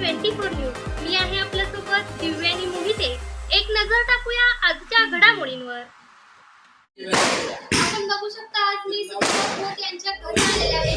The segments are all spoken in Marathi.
Twenty four news. मी आहे आपल्यासोबत दिव्यानी मोहिते. एक नजर टाकूया आजच्या घडामोडींवर. आपण बघू शकता आज मी यांच्या घरी आलेले आहे.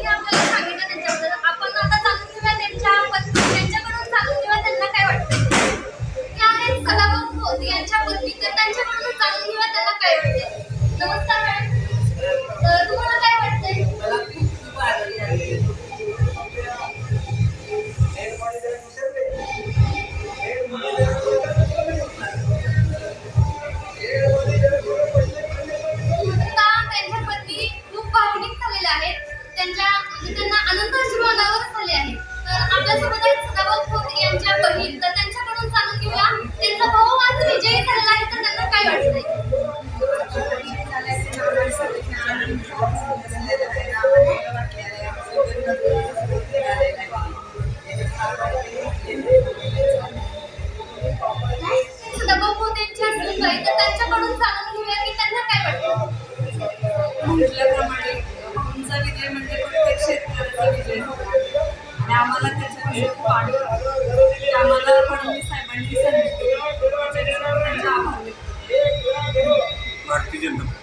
म्हटल्याप्रमाणे तुमचा विजय म्हणजे प्रत्येक शेतकऱ्याचा आणि आम्हाला त्याच्याविषयी खूप आम्हाला फडणवीस साहेबांनी सांगितले त्याच्याविषयी